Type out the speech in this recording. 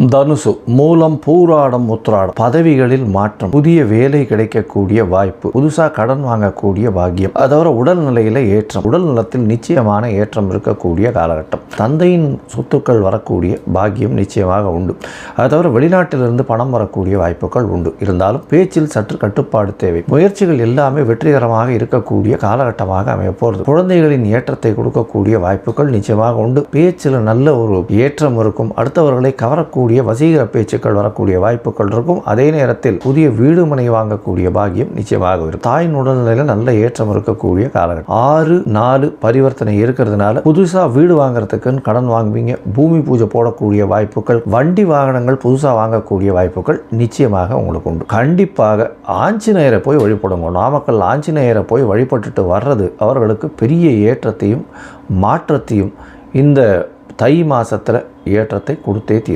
தனுசு மூலம் பூராடம் உத்ராடம் பதவிகளில் மாற்றம். புதிய வேலை கிடைக்கக்கூடிய வாய்ப்பு. புதுசாக கடன் வாங்கக்கூடிய பாக்கியம். அது உடல் உடல்நிலையில ஏற்றம். உடல் நலத்தில் நிச்சயமான ஏற்றம் இருக்கக்கூடிய காலகட்டம். தந்தையின் சொத்துக்கள் வரக்கூடிய பாக்கியம் நிச்சயமாக உண்டு. அது தவிர வெளிநாட்டிலிருந்து பணம் வரக்கூடிய வாய்ப்புகள் உண்டு. இருந்தாலும் பேச்சில் சற்று கட்டுப்பாடு தேவை. முயற்சிகள் எல்லாமே வெற்றிகரமாக இருக்கக்கூடிய காலகட்டமாக அமையப்போகிறது குழந்தைகளின் ஏற்றத்தை கொடுக்கக்கூடிய வாய்ப்புகள் நிச்சயமாக உண்டு. பேச்சில் நல்ல ஒரு ஏற்றம் இருக்கும். அடுத்தவர்களை கவரக்கூடிய வசீகர பேச்சுக்கள் வரக்கூடிய வாய்ப்புகள் இருக்கும். அதே நேரத்தில் புதிய வீடு மனை வாங்கக்கூடிய பாகியம் நிச்சயமாக இருக்கும் தாயின் உடல்நிலையில் நல்ல ஏற்றம் இருக்கக்கூடிய காலகட்டம். ஆறு நாலு பரிவர்த்தனை இருக்கிறதுனால புதுசாக வீடு வாங்குறதுக்குன்னு கடன் வாங்குவீங்க. பூமி பூஜை போடக்கூடிய வாய்ப்புகள் வண்டி வாகனங்கள் புதுசாக வாங்கக்கூடிய வாய்ப்புகள் நிச்சயமாக உங்களுக்கு உண்டு. கண்டிப்பாக ஆஞ்சநேயரை போய் வழிபடுங்க. நாமக்கல் ஆஞ்சநேயரை போய் வழிபட்டுட்டு வர்றது அவர்களுக்கு பெரிய ஏற்றத்தையும் மாற்றத்தையும் இந்த தை மாதத்தில் ஏற்றத்தை கொடுத்தே தீரும்.